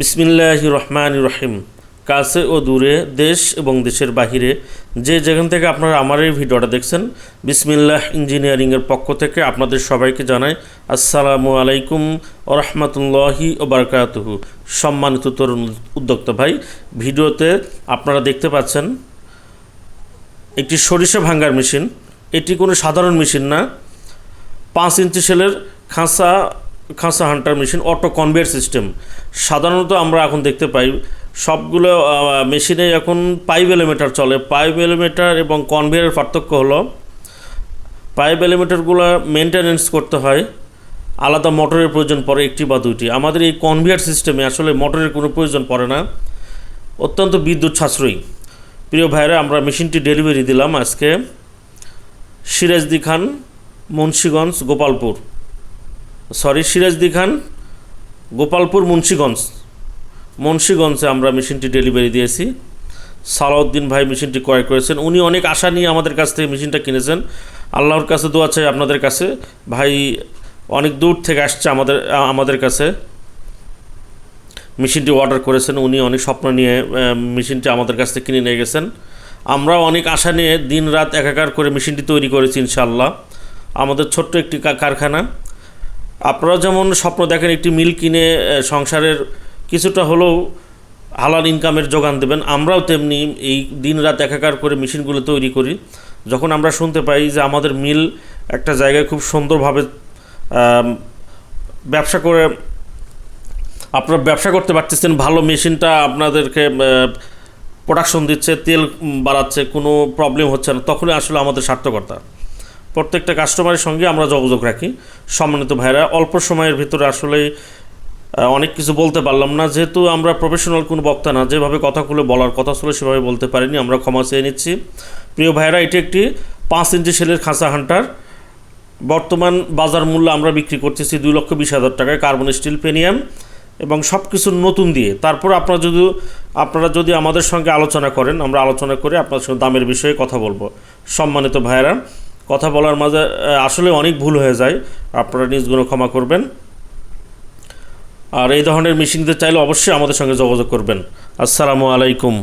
বিসমিল্লাহ রহমান রহিম কাছে ও দূরে দেশ এবং দেশের বাহিরে যে যেখান থেকে আপনারা আমার এই ভিডিওটা দেখছেন, বিসমিল্লাহ ইঞ্জিনিয়ারিংয়ের পক্ষ থেকে আপনাদের সবাইকে জানাই আসসালামু আলাইকুম ও রহমতুল্লাহি ও বারকাতুহু। সম্মানিত তরুণ উদ্যোক্তা ভাই, ভিডিওতে আপনারা দেখতে পাচ্ছেন একটি সরিষা ভাঙ্গার মেশিন। এটি কোনো সাধারণ মেশিন না। পাঁচ ইঞ্চি সেলের খাঁচা খাঁচা hunter machine, auto conveyor system. সাধারণত আমরা এখন দেখতে পাই, সবগুলো মেশিনে এখন পাইপ এলিমিটার চলে। পাইপ এলিমিটার এবং কনভেয়ারের পার্থক্য হলো, পাইপ এলিমিটারগুলো মেনটেনেন্স করতে হয়, আলাদা মোটরের প্রয়োজন পড়ে একটি বা দুইটি। আমাদের এই কনভেয়ার সিস্টেমে আসলে মোটরের কোনো প্রয়োজন পড়ে না, অত্যন্ত বিদ্যুৎ সাশ্রয়ী। প্রিয় ভাইরা আমরা মেশিনটি ডেলিভারি দিলাম আজকে সিরাজদি খান, মুন্সীগঞ্জ, গোপালপুর। সরি, সিরাজদি খান, গোপালপুর, মুন্সীগঞ্জ। মুন্সীগঞ্জে আমরা মেশিনটি ডেলিভারি দিয়েছি। সালাউদ্দিন ভাই মেশিনটি ক্রয় করেছেন। উনি অনেক আশা নিয়ে আমাদের কাছ থেকে মেশিনটা কিনেছেন। আল্লাহর কাছে দোয়া চাই আপনাদের কাছে। ভাই অনেক দূর থেকে আসছে আমাদের আমাদের কাছে। মেশিনটি অর্ডার করেছেন। উনি অনেক স্বপ্ন নিয়ে মেশিনটি আমাদের কাছ থেকে কিনে নিয়ে গেছেন। আমরাও অনেক আশা নিয়ে দিন রাত একাকার করে মেশিনটি তৈরি করেছি ইনশাল্লাহ আমাদের ছোট্ট একটি কারখানা। আপনারা যেমন স্বপ্ন দেখেন একটি মিল কিনে সংসারের কিছুটা হলেও হালাল ইনকামের যোগান দেবেন, আমরাও তেমনি এই দিন রাত একাকার করে মেশিনগুলো তৈরি করি। যখন আমরা শুনতে পাই যে আমাদের মিল একটা জায়গায় খুব সুন্দরভাবে ব্যবসা করে, আপনারা ব্যবসা করতে পারতেছেন, ভালো মেশিনটা আপনাদেরকে প্রোডাকশন দিচ্ছে, তেল বাড়াচ্ছে, কোনো প্রবলেম হচ্ছে না, তখনই আসলে আমাদের সার্থকতা প্রত্যেকটা কাস্টমারের সঙ্গে আমরা যোগাযোগ রাখি। সম্মানিত ভাইরা অল্প সময়ের ভিতরে আসলে অনেক কিছু বলতে পারলাম না। যেহেতু আমরা প্রফেশনাল কোনো বক্তা না, যেভাবে কথাগুলো বলার কথা ছিল সেভাবে বলতে পারিনি, আমরা ক্ষমা চেয়ে নিচ্ছি। প্রিয় ভাইরা এটি একটি পাঁচ ইঞ্চি সেলের খাঁচা হান্টার। বর্তমান বাজার মূল্য আমরা বিক্রি করতেছি দুই লক্ষ বিশ হাজার টাকায় কার্বন স্টিল পেনিয়াম এবং সব কিছু নতুন দিয়ে। তারপর আপনারা যদি আপনারা যদি আমাদের সঙ্গে আলোচনা করেন, আমরা আলোচনা করে আপনার সঙ্গে দামের বিষয়ে কথা বলব। সম্মানিত ভাইয়েরা কথা বলার মাঝে আসলে অনেক ভুল হয়ে যায়। আপনারা নিজগুলো ক্ষমা করবেন। আর এই ধরনের মিশিংদের চাইলে অবশ্যই আমাদের সঙ্গে যোগাযোগ করবেন। আসসালামু আলাইকুম।